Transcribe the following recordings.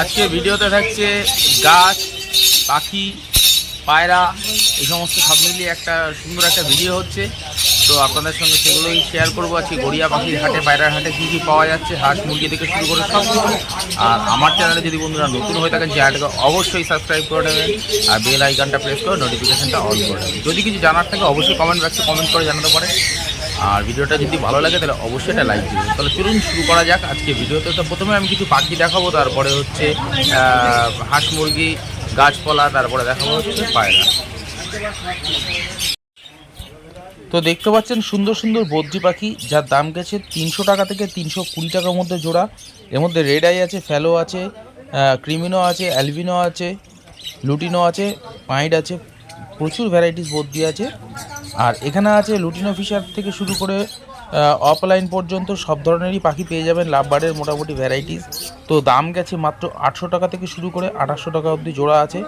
আজকে ভিডিওতে থাকছে গাছ, পাখি, পায়রা, এই সমস্ত সব মিলিয়ে একটা সুন্দর একটা ভিডিও হচ্ছে। তো আপনাদের সঙ্গে সেগুলোই শেয়ার করব। আজকে গড়িয়া পাখির হাটে, পায়রার হাটে কী কী পাওয়া যাচ্ছে, হাঁস মুরগি থেকে শুরু করে সব আর আমার চ্যানেলে যদি বন্ধুরা নতুন হয়ে থাকেন, চ্যানেলটাকে অবশ্যই সাবস্ক্রাইব করে নেবেন আর বেল আইকনটা প্রেস করে নোটিফিকেশানটা অন করে যদি কিছু জানার থাকে, অবশ্যই কমেন্ট বক্সে কমেন্ট করে জানাতে পারেন। আর ভিডিওটা যদি ভালো লাগে, তাহলে অবশ্যই একটা লাইক দিবেন। তাহলে চলুন শুরু করা যাক আজকে ভিডিওতে তো। প্রথমে আমি কিছু পাখি দেখাবো, তারপরে হচ্ছে হাঁস মুরগি, গাছপালা, তারপরে দেখাবো হচ্ছে পায়রা। তো দেখতে পাচ্ছেন সুন্দর সুন্দর বদ্রি পাখি, যার দাম গেছে তিনশো টাকা থেকে তিনশো কুড়ি টাকার মধ্যে জোড়া। এর মধ্যে রেড আই আছে ফ্যালো আছে ক্রিমিনো আছে অ্যালবিনো আছে লুটিনো আছে পাইড আছে, প্রচুর ভ্যারাইটিস বদ্রি আছে। আর এখানে আছে লুটিন অফিসার থেকে শুরু করে অফলাইন পর্যন্ত সব ধরনেরই পাখি পেয়ে যাবেন। লাভবার্ডের মোটামুটি ভ্যারাইটিস তো দাম গেছে মাত্র আটশো টাকা থেকে শুরু করে আঠাশশো টাকা অবধি জোড়া আছে।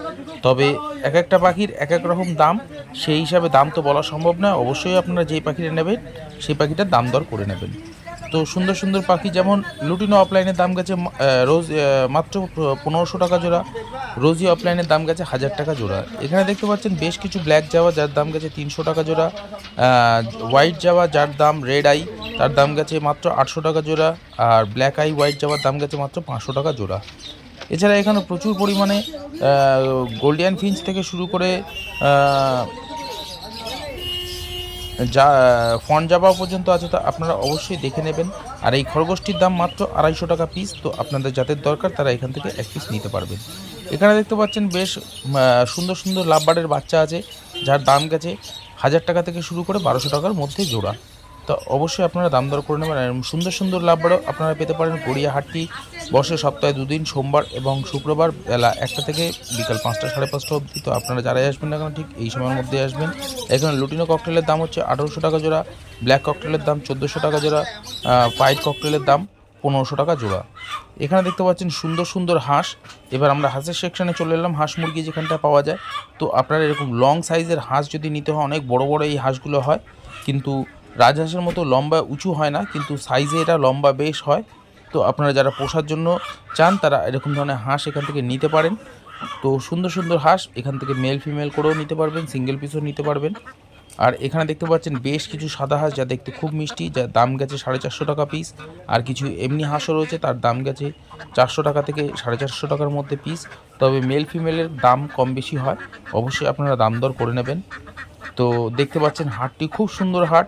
তবে এক একটা পাখির এক এক রকম দাম, সেই হিসাবে দাম তো বলা সম্ভব নয়। অবশ্যই আপনারা যেই পাখিটা নেবেন, সেই পাখিটার দাম দর করে নেবেন। তো সুন্দর সুন্দর পাখি যেমন লুটিনো অফলাইনের দাম গেছে রোজ মাত্র পনেরোশো টাকা জোড়া রোজি অফলাইনের দাম গেছে হাজার টাকা জোড়া। এখানে দেখতে পাচ্ছেন বেশ কিছু ব্ল্যাক যাওয়া, যার দাম গেছে তিনশো টাকা জোড়া হোয়াইট যাওয়া, যার দাম রেড আই তার দাম গেছে মাত্র আটশো টাকা জোড়া, আর ব্ল্যাক আই হোয়াইট যাওয়ার দাম গেছে মাত্র পাঁচশো টাকা জোড়া। এছাড়া এখানে প্রচুর পরিমাণে গোল্ডিয়ান ফিঞ্চ থেকে শুরু করে যা ফন যাওয়া পর্যন্ত আছে, তো আপনারা অবশ্যই দেখে নেবেন। আর এই খরগোশটির দাম মাত্র আড়াইশো টাকা পিস তো আপনাদের যাদের দরকার তারা এখান থেকে এক পিস নিতে পারবেন। এখানে দেখতে পাচ্ছেন বেশ সুন্দর সুন্দর লাভবারের বাচ্চা আছে, যার দাম গেছে হাজার টাকা থেকে শুরু করে বারোশো টাকার মধ্যে জোড়া। তো অবশ্যই আপনারা দাম দর করে নেবেন। সুন্দর সুন্দর লাভবার্ডও আপনারা পেতে পারেন গড়িয়াহাটটি বসে সপ্তাহে দুদিন, সোমবার এবং শুক্রবার বেলা একটা থেকে বিকাল পাঁচটা, সাড়ে পাঁচটা অবধি। তো আপনারা যারাই আসবেন না কেন, ঠিক এই সময়ের মধ্যে আসবেন। এখানে লুটিনো ককটেলের দাম হচ্ছে আঠারোশো টাকা জোড়া, ব্ল্যাক ককটেলের দাম চোদ্দোশো টাকা জোড়া পাইট ককটেলের দাম পনেরোশো টাকা জোড়া। এখানে দেখতে পাচ্ছেন সুন্দর সুন্দর হাঁস। এবার আমরা হাঁসের সেকশানে চলে এলাম, হাঁস মুরগি যেখানটা পাওয়া যায়। তো আপনারা এরকম লং সাইজের হাঁস যদি নিতে হয়, অনেক বড় বড় এই হাঁসগুলো হয়। কিন্তু রাজহাঁসের মতো লম্বা উঁচু হয় না, কিন্তু সাইজে এটা লম্বা বেশ হয়। তো আপনারা যারা পোষার জন্য চান, তারা এরকম ধরনের হাঁস এখান থেকে নিতে পারেন। তো সুন্দর সুন্দর হাঁস এখান থেকে মেল ফিমেল করেও নিতে পারবেন সিঙ্গেল পিসও নিতে পারবেন। আর এখানে দেখতে পাচ্ছেন বেশ কিছু সাদা হাঁস, যা দেখতে খুব মিষ্টি যা দাম গেছে সাড়ে চারশো টাকা পিস আর কিছু এমনি হাঁসও রয়েছে, তার দাম গেছে চারশো টাকা থেকে সাড়ে চারশো টাকার মধ্যে পিস তবে মেল ফিমেলের দাম কম বেশি হয়। অবশ্যই আপনারা দাম দর করে নেবেন। তো দেখতে পাচ্ছেন হাটটি খুব সুন্দর হাট।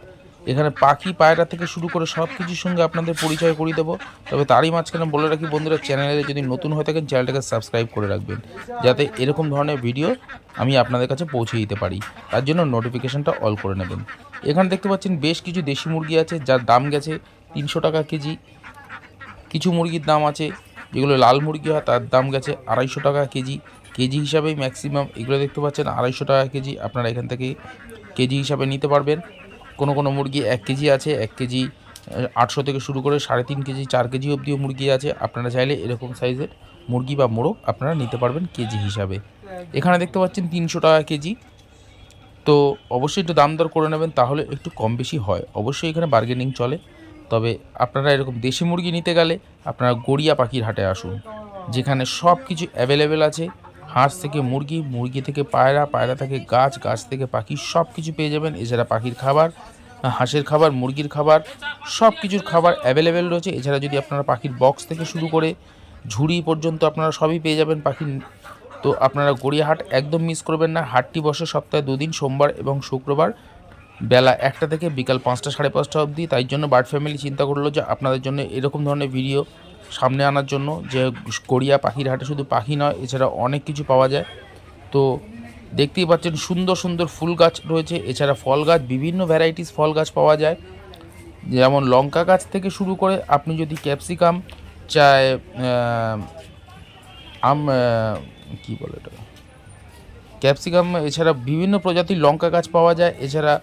এখানে পাখি পায়রা থেকে শুরু করে সব কিছুর সঙ্গে আপনাদের পরিচয় করিয়ে দেবো। তবে তারই মাঝখানে বলে রাখি বন্ধুরা, চ্যানেলে যদি নতুন হয়ে থাকেন, চ্যানেলটাকে সাবস্ক্রাইব করে রাখবেন। যাতে এরকম ধরনের ভিডিও আমি আপনাদের কাছে পৌঁছে দিতে পারি। তার জন্য নোটিফিকেশানটা অল করে নেবেন। এখানে দেখতে পাচ্ছেন বেশ কিছু দেশি মুরগি আছে, যার দাম গেছে তিনশো টাকা কেজি। কিছু মুরগির দাম আছে, যেগুলো লাল মুরগি হয়, তার দাম গেছে আড়াইশো টাকা কেজি। কেজি হিসাবেই ম্যাক্সিমাম এগুলো দেখতে পাচ্ছেন আড়াইশো টাকা কেজি। আপনারা এখান থেকে কেজি হিসাবে নিতে পারবেন। কোনো কোনো মুরগি এক কেজি আছে, এক কেজি আটশো থেকে শুরু করে সাড়ে তিন কেজি, চার কেজি অবধিও মুরগি আছে। আপনারা চাইলে এরকম সাইজের মুরগি বা মোরগ আপনারা নিতে পারবেন কেজি হিসাবে। এখানে দেখতে পাচ্ছেন তিনশো টাকা কেজি। তো অবশ্যই একটু দাম দর করে নেবেন, তাহলে একটু কম বেশি হয়। অবশ্যই এখানে বার্গেনিং চলে। তবে আপনারা এরকম দেশি মুরগি নিতে গেলে আপনারা গড়িয়া পাখির হাটে আসুন, যেখানে সব কিছু অ্যাভেলেবেল আছে। হাঁস থেকে মুরগি মুরগি থেকে পায়রা পায়রা থেকে গাছ গাছ থেকে পাখি সব কিছু পেয়ে যাবেন। এছাড়া পাখির খাবার হাঁসের খাবার, মুরগির খাবার সব কিছুর খাবার অ্যাভেলেবেল রয়েছে। এছাড়া যদি আপনারা পাখির বক্স থেকে শুরু করে ঝুড়ি পর্যন্ত আপনারা সবই পেয়ে যাবেন পাখির। তো আপনারা গড়িয়াহাট একদম মিস করবেন না। হাটটি বসে সপ্তাহে দুদিন, সোমবার এবং শুক্রবার বেলা একটা থেকে বিকাল পাঁচটা, সাড়ে পাঁচটা অবধি। তাই জন্য বার্ড ফ্যামিলি চিন্তা করল যে আপনাদের জন্য এরকম ধরনের ভিডিও সামনে আনার জন্য যে গড়িয়া পাখির হাটে শুধু পাখি নয়, এছাড়া অনেক কিছু পাওয়া যায়। তো দেখতেই পাচ্ছেন সুন্দর সুন্দর ফুল গাছ রয়েছে। এছাড়া ফল গাছ, বিভিন্ন ভ্যারাইটিস ফল গাছ পাওয়া যায়। যেমন লঙ্কা গাছ থেকে শুরু করে আপনি যদি ক্যাপসিকাম চায় আম কি বলে এটা ক্যাপসিকাম, এছাড়া বিভিন্ন প্রজাতির লঙ্কা গাছ পাওয়া যায়। এছাড়া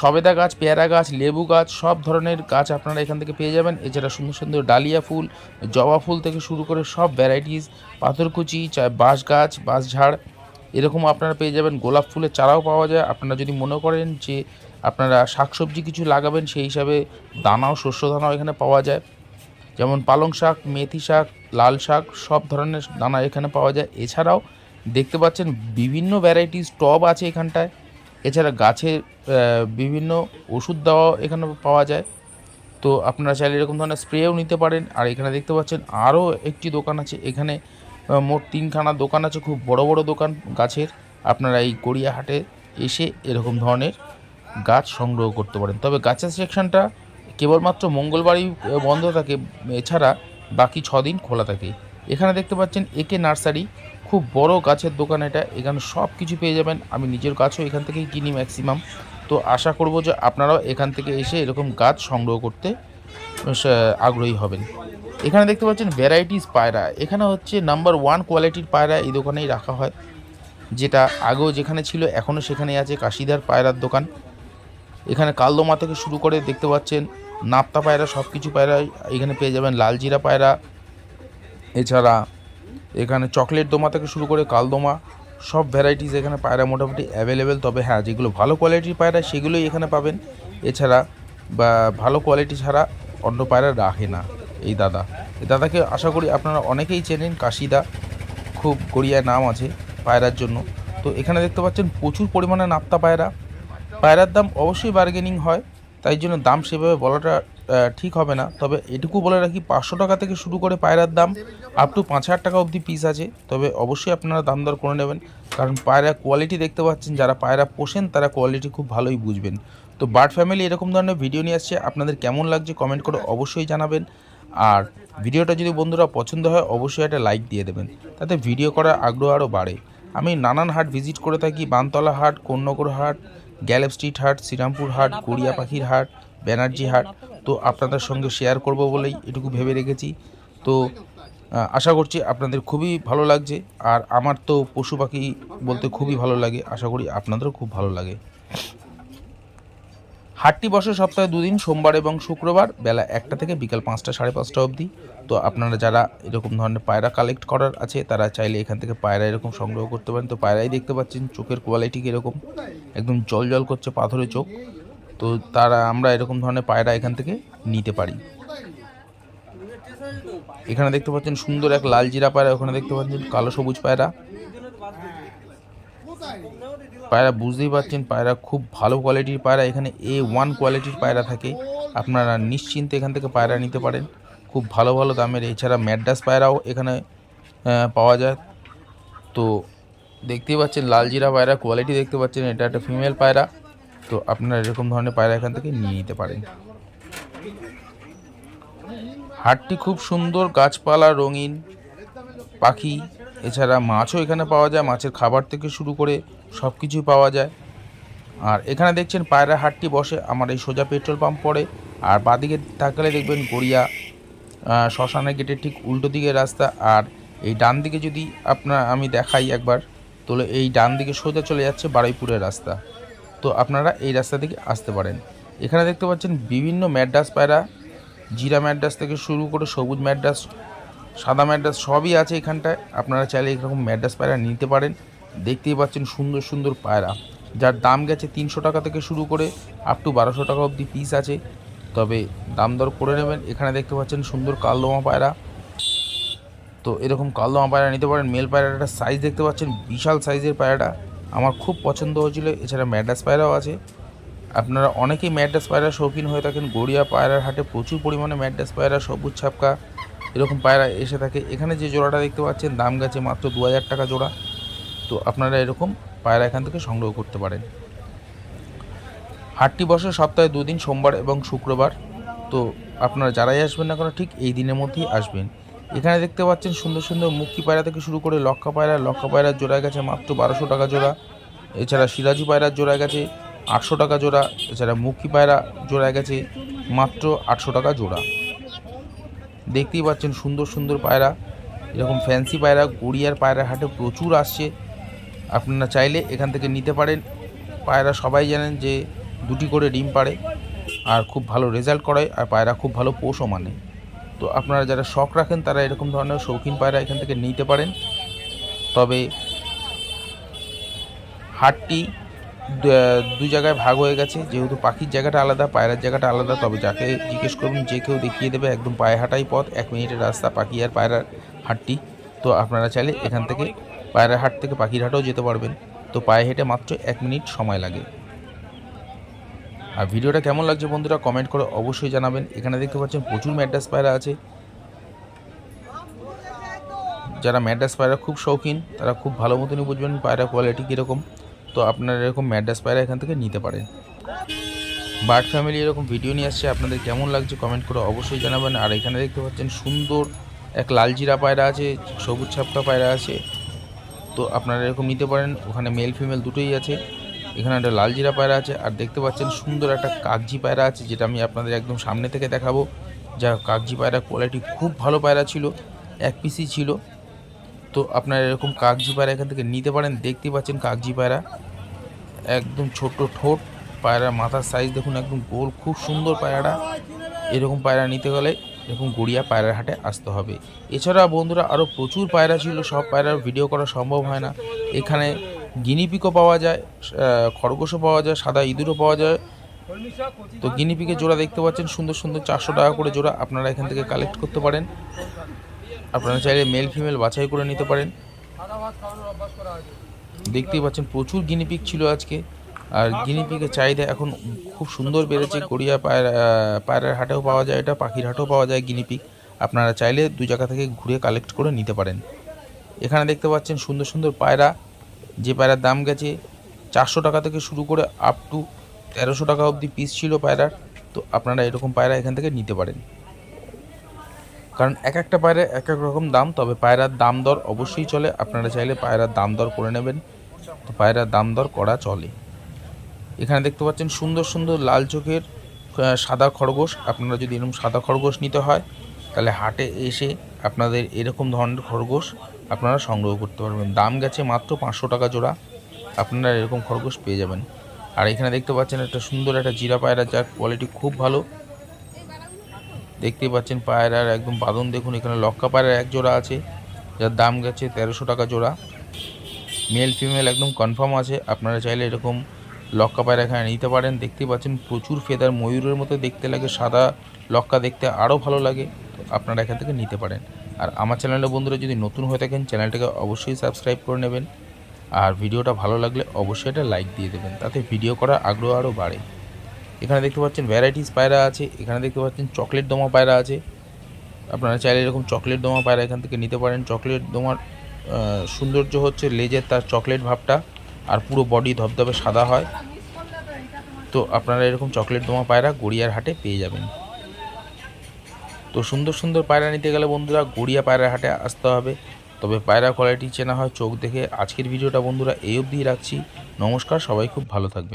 সবেদা গাছ, পেয়ারা গাছ, লেবু গাছ, সব ধরনের গাছ আপনারা এখান থেকে পেয়ে যাবেন। এছাড়া সুন্দর সুন্দর ডালিয়া ফুল, জবা ফুল থেকে শুরু করে সব ভ্যারাইটিস পাথরকুচি বাঁশ গাছ, বাঁশ ঝাড়, এরকম আপনারা পেয়ে যাবেন। গোলাপ ফুলের চারাও পাওয়া যায়। আপনারা যদি মনে করেন যে আপনারা শাকসবজি কিছু লাগাবেন, সেই হিসাবে দানাও, শস্য দানাও এখানে পাওয়া যায়। যেমন পালং শাক, মেথি শাক, লাল শাক, সব ধরনের দানা এখানে পাওয়া যায়। এছাড়াও দেখতে পাচ্ছেন বিভিন্ন ভ্যারাইটিস টব আছে এখানটায়। এছাড়া গাছের বিভিন্ন ওষুধ দেওয়া এখানে পাওয়া যায়। তো আপনারা চাইলে এরকম ধরনের স্প্রেও নিতে পারেন। আর এখানে দেখতে পাচ্ছেন আরও একটি দোকান আছে। এখানে মোট তিনখানা দোকান আছে, খুব বড় বড় দোকান গাছের। আপনারা এই গড়িয়াহাটে এসে এরকম ধরনের গাছ সংগ্রহ করতে পারেন। তবে গাছের সেকশনটা কেবলমাত্র মঙ্গলবারই বন্ধ থাকে। এছাড়া বাকি ছ দিন খোলা থাকে। এখানে দেখতে পাচ্ছেন একে নার্সারি। খুব বড় গাছের দোকান এটা। এখানে সব কিছু পেয়ে যাবেন। আমি নিজের গাছও এখান থেকেই কিনি ম্যাক্সিমাম তো আশা করব যে আপনারাও এখান থেকে এসে এরকম গাছ সংগ্রহ করতে আগ্রহী হবেন। এখানে দেখতে পাচ্ছেন ভ্যারাইটিস পায়রা। এখানে হচ্ছে নাম্বার ওয়ান কোয়ালিটির পায়রা এই দোকানেই রাখা হয়। যেটা আগেও যেখানে ছিল, এখনও সেখানেই আছে কাশিদার পায়রার দোকান। এখানে কালদমা থেকে শুরু করে দেখতে পাচ্ছেন নাপ্তা পায়রা সব কিছু পায়রা এখানে পেয়ে যাবেন। লালজিরা পায়রা, এছাড়া এখানে চকলেট দোমা থেকে শুরু করে কালদোমা সব ভ্যারাইটিস এখানে পায়রা মোটামুটি অ্যাভেলেবেল তবে হ্যাঁ যেগুলো ভালো কোয়ালিটির পায়রা, সেগুলোই এখানে পাবেন। এছাড়া বা ভালো কোয়ালিটি ছাড়া অন্য পায়রা রাখে না এই দাদা। এই দাদাকে আশা করি আপনারা অনেকেই চেনেন, কাশিদা। খুব গড়িয়ায় নাম আছে পায়রার জন্য। তো এখানে দেখতে পাচ্ছেন প্রচুর পরিমাণে নাপ্তা পায়রা। পায়রার দাম অবশ্যই বার্গেনিং হয়, তাই জন্য দাম সেভাবে বলাটা ঠিক হবে না। তবে এটুকু বলে রাখি, পাঁচশো টাকা থেকে শুরু করে পায়রার দাম আপ টু পাঁচ হাজার টাকা অবধি পিস আছে। তবে অবশ্যই আপনারা দাম দর করে নেবেন। কারণ পায়রা কোয়ালিটি দেখতে পাচ্ছেন, যারা পায়রা পোষেন তারা কোয়ালিটি খুব ভালোই বুঝবেন। তো বার্ড ফ্যামিলি এরকম ধরনের ভিডিও নিয়ে আসছে। আপনাদের কেমন লাগছে কমেন্ট করে অবশ্যই জানাবেন। আর ভিডিওটা যদি বন্ধুরা পছন্দ হয়, অবশ্যই একটা লাইক দিয়ে দেবেন। তাতে ভিডিও করার আগ্রহ আরও বাড়ে। আমি নানান হাট ভিজিট করে থাকি। বানতলা হাট কন্যগর হাট গ্যালেপ স্ট্রিট হাট, শ্রীরামপুর হাট গড়িয়া পাখির হাট, ব্যানার্জি হাট। তো আপনাদের সঙ্গে শেয়ার করব বলেই এটুকু ভেবে রেখেছি। তো আশা করছি আপনাদের খুবই ভালো লাগছে। আর আমার তো পশু পাখি বলতে খুবই ভালো লাগে। আশা করি আপনাদেরও খুব ভালো লাগে। হাটটি বসে সপ্তাহে দুদিন, সোমবার এবং শুক্রবার বেলা একটা থেকে বিকাল পাঁচটা, সাড়ে পাঁচটা অবধি। তো আপনারা যারা এরকম ধরনের পায়রা কালেক্ট করার আছে, তারা চাইলে এখান থেকে পায়রা এরকম সংগ্রহ করতে পারেন। তো পায়রাই দেখতে পাচ্ছেন, চোখের কোয়ালিটি কীরকম একদম জল জল করছে পাথরের চোখ। তো তারা, আমরা এরকম ধরনের পায়রা এখান থেকে নিতে পারি। এখানে দেখতে পাচ্ছেন সুন্দর এক লাল জিরা পায়রা, ওখানে দেখতে পাচ্ছেন কালো সবুজ পায়রা। পায়রা বুঝতেই পারছেন পায়রা খুব ভালো কোয়ালিটির পায়রা, এখানে এ ওয়ান কোয়ালিটির পায়রা থাকে। আপনারা নিশ্চিন্তে এখান থেকে পায়রা নিতে পারেন। খুব ভালো ভালো দামের, এছাড়া ম্যাড্রাস পায়রাও এখানে পাওয়া যায়। তো দেখতেই পাচ্ছেন লাল জিরা পায়রা কোয়ালিটি দেখতে পাচ্ছেন, এটা একটা ফিমেল পায়রা। তো আপনারা এরকম ধরনের পায়রা এখান থেকে নিয়ে নিতে পারেন। হাটটি খুব সুন্দর, গাছপালা, রঙিন, পাখি, এছাড়া মাছও এখানে পাওয়া যায়, মাছের খাবার থেকে শুরু করে সব কিছুই পাওয়া যায়। আর এখানে দেখছেন পায়রা হাটটি বসে, আমার এই সোজা পেট্রোল পাম্প পড়ে, আর বাদিকে তাকালে দেখবেন গড়িয়া শ্মশানের গেটের ঠিক উল্টো দিকে রাস্তা, আর এই ডান দিকে যদি আপনার আমি দেখাই একবার, তাহলে এই ডান দিকে সোজা চলে যাচ্ছে বারুইপুরের রাস্তা। তো আপনারা এই রাস্তা থেকে আসতে পারেন। এখানে দেখতে পাচ্ছেন বিভিন্ন ম্যাড্রাস পায়রা, জিরা ম্যাড্রাস থেকে শুরু করে সবুজ ম্যাড্রাস, সাদা ম্যাড্রাস সবই আছে এখানটায়। আপনারা চাইলে এরকম ম্যাড্রাস পায়রা নিতে পারেন। দেখতেই পাচ্ছেন সুন্দর সুন্দর পায়রা। যার দাম গেছে তিনশো টাকা থেকে শুরু করে আপ টু বারোশো টাকা অবধি পিস আছে। তবে দাম দর করে নেবেন। এখানে দেখতে পাচ্ছেন সুন্দর কালদমা পায়রা। তো এরকম কালদমা পায়রা নিতে পারেন। মেল পায়রাটা সাইজ দেখতে পাচ্ছেন বিশাল সাইজের পায়রাটা। আমার খুব পছন্দ হয়েছিল। এছাড়া ম্যাড্রাস পায়রাও আছে। আপনারা অনেকেই ম্যাড্রাস পায়রা শৌখিন হয়ে থাকেন। গড়িয়া পায়রার হাটে প্রচুর পরিমাণে ম্যাড্রাস পায়রা সবুজ ছাপকা, এরকম পায়রা এসে থাকে। এখানে যে জোড়াটা দেখতে পাচ্ছেন, দাম গেছে মাত্র দু হাজার টাকা জোড়া। তো আপনারা এরকম পায়রা এখান থেকে সংগ্রহ করতে পারেন। হাটটি বসে সপ্তাহে দুদিন, সোমবার এবং শুক্রবার। তো আপনারা যারাই আসবেন না কেন, ঠিক এই দিনের মধ্যেই আসবেন। এখানে দেখতে পাচ্ছেন সুন্দর সুন্দর মুক্তি পায়রা থেকে শুরু করে লক্ষা পায়রা, লক্ষা পায়রার জোড়া গেছে মাত্র বারোশো টাকা জোড়া। এছাড়া সিরাজি পায়রার জোড়া গেছে আটশো টাকা জোড়া। এছাড়া মুক্তি পায়রা জোড়া গেছে মাত্র আটশো টাকা জোড়া। দেখতেই পাচ্ছেন সুন্দর সুন্দর পায়রা। এরকম ফ্যান্সি পায়রা, গড়িয়ার পায়রা হাটে প্রচুর আসছে। আপনারা চাইলে এখান থেকে নিতে পারেন। পায়রা সবাই জানেন যে দুটি করে ডিম পাড়ে আর খুব ভালো রেজাল্ট করে আর পায়রা খুব ভালো পোষও মানে। তো আপনারা যারা শখ রাখেন, তারা এরকম ধরনের শৌখিন পায়রা এখান থেকে নিতে পারেন। তবে হাটটি দুই জায়গায় ভাগ হয়ে গেছে। যেহেতু পাখির জায়গাটা আলাদা, পায়রার জায়গাটা আলাদা, তবে যাকে জিজ্ঞেস করবেন যে কেউ দেখিয়ে দেবে, একদম পায়ে হাঁটাই পথ, এক মিনিটের রাস্তা, পাখি আর পায়রার হাটটি। তো আপনারা চাইলে এখান থেকে পায়রার হাট থেকে পাখির হাটেও যেতে পারবেন। তো পায়ে হেঁটে মাত্র এক মিনিট সময় লাগে। আর ভিডিওটা কেমন লাগছে বন্ধুরা কমেন্ট করে অবশ্যই জানাবেন। এখানে দেখতে পাচ্ছেন প্রচুর ম্যাড্রাস পায়রা আছে। যারা ম্যাড্রাস পায়রা খুব শৌখিন, তারা খুব ভালো মতনই বুঝবেন পায়রা কোয়ালিটি কীরকম। তো আপনারা এরকম ম্যাড্রাস পায়রা এখান থেকে নিতে পারেন। বার্ড ফ্যামিলি এরকম ভিডিও নিয়ে আসছে, আপনাদের কেমন লাগছে কমেন্ট করে অবশ্যই জানাবেন। আর এখানে দেখতে পাচ্ছেন সুন্দর এক লালজিরা পায়রা আছে, সবুজ ছাপটা পায়রা আছে। তো আপনারা এরকম নিতে পারেন, ওখানে মেল ফিমেল দুটোই আছে। এখানে একটা লাল জিরা পায়রা আছে, আর দেখতে পাচ্ছেন সুন্দর একটা কাগজি পায়রা আছে, যেটা আমি আপনাদের একদম সামনে থেকে দেখাবো। যা কাগজি পায়রা কোয়ালিটি খুব ভালো পায়রা ছিল, এক পিসই ছিল। তো আপনারা এরকম কাগজি পায়রা এখান থেকে নিতে পারেন, দেখতে পাচ্ছেন কাগজি পায়রা। একদম ছোট ঠোঁট পায়রার মাথার সাইজ দেখুন একদম গোল, খুব সুন্দর পায়রাটা। এরকম পায়রা নিতে গেলে এরকম গড়িয়া পায়রার হাটে আসতে হবে। এছাড়া বন্ধুরা আরও প্রচুর পায়রা ছিল, সব পায়রার ভিডিও করা সম্ভব হয় না। এখানে গিনিপিকও পাওয়া যায় খরগোশও পাওয়া যায়, সাদা ইঁদুরও পাওয়া যায়। তো গিনিপিকের জোড়া দেখতে পাচ্ছেন, সুন্দর সুন্দর চারশো টাকা করে জোড়া, আপনারা এখান থেকে কালেক্ট করতে পারেন। আপনারা চাইলে মেল ফিমেল বাছাই করে নিতে পারেন। দেখতেই পাচ্ছেন, প্রচুর গিনিপিক ছিল আজকে। আর গিনিপিকের চাহিদা এখন খুব সুন্দর বেড়েছে, গড়িয়া পায়রা পায়রার হাটেও পাওয়া যায় এটা, পাখির হাটেও পাওয়া যায় গিনিপিক আপনারা চাইলে দু জায়গা থেকে ঘুরে কালেক্ট করে নিতে পারেন। এখানে দেখতে পাচ্ছেন, সুন্দর সুন্দর পায়রা যে পায়রার দাম গেছে চারশো টাকা থেকে শুরু করে আপ টু তেরোশো টাকা অবধি পিস ছিল পায়রার। তো আপনারা এরকম পায়রা এখান থেকে নিতে পারেন। কারণ এক একটা পায়রা এক এক রকম দাম, তবে পায়রার দাম দর অবশ্যই চলে। আপনারা চাইলে পায়রার দাম দর করে নেবেন। তো পায়রার দাম দর করা চলে। এখানে দেখতে পাচ্ছেন সুন্দর সুন্দর লাল চোখের সাদা খরগোশ। আপনারা যদি এরকম সাদা খরগোশ নিতে হয়, তাহলে হাটে এসে আপনাদের এরকম ধরনের খরগোশ আপনারা সংগ্রহ করতে পারবেন। দাম গেছে মাত্র পাঁচশো টাকা জোড়া। আপনারা এরকম খরগোশ পেয়ে যাবেন। আর এখানে দেখতে পাচ্ছেন একটা সুন্দর একটা জিরা পায়রা, যার কোয়ালিটি খুব ভালো। দেখতেই পাচ্ছেন পায়রার একদম বাদন দেখুন, এখানে লক্কা পায়রার এক জোড়া আছে, যার দাম গেছে তেরোশো টাকা জোড়া। মেল ফিমেল একদম কনফার্ম আছে। আপনারা চাইলে এরকম লক্কা পায়রা এখানে নিতে পারেন। দেখতেই পাচ্ছেন প্রচুর ফেদার ময়ূরের মতো দেখতে লাগে, সাদা লক্কা দেখতে আরও ভালো লাগে। আপনারা এখান থেকে নিতে পারেন। আর আমার চ্যানেলে বন্ধুরা যদি নতুন হয়ে থাকেন, চ্যানেলটাকে অবশ্যই সাবস্ক্রাইব করে নেবেন। আর ভিডিওটা ভালো লাগলে অবশ্যই এটা লাইক দিয়ে দেবেন, তাতে ভিডিও করার আগ্রহ আরও বাড়ে। এখানে দেখতে পাচ্ছেন ভ্যারাইটিস পায়রা আছে, এখানে দেখতে পাচ্ছেন চকলেট দমা পায়রা আছে। আপনারা চাইলে এরকম চকলেট দমা পায়রা এখান থেকে নিতে পারেন। চকলেট দমার সৌন্দর্য হচ্ছে লেজের তার চকলেট ভাবটা, আর পুরো বডি ধবধবে সাদা হয়। তো আপনারা এরকম চকলেট দমা পায়রা গড়িয়ার হাটে পেয়ে যাবেন। তো সুন্দর সুন্দর পায়রা নিতে গেলে বন্ধুরা গড়িয়া পায়রা হাটে আসতে হবে। তবে পায়রা কোয়ালিটি চেনা হয়, চোখ দেখে। আজকের ভিডিওটা বন্ধুরা এই অবধিই রাখছি। নমস্কার, সবাই খুব ভালো থাকবে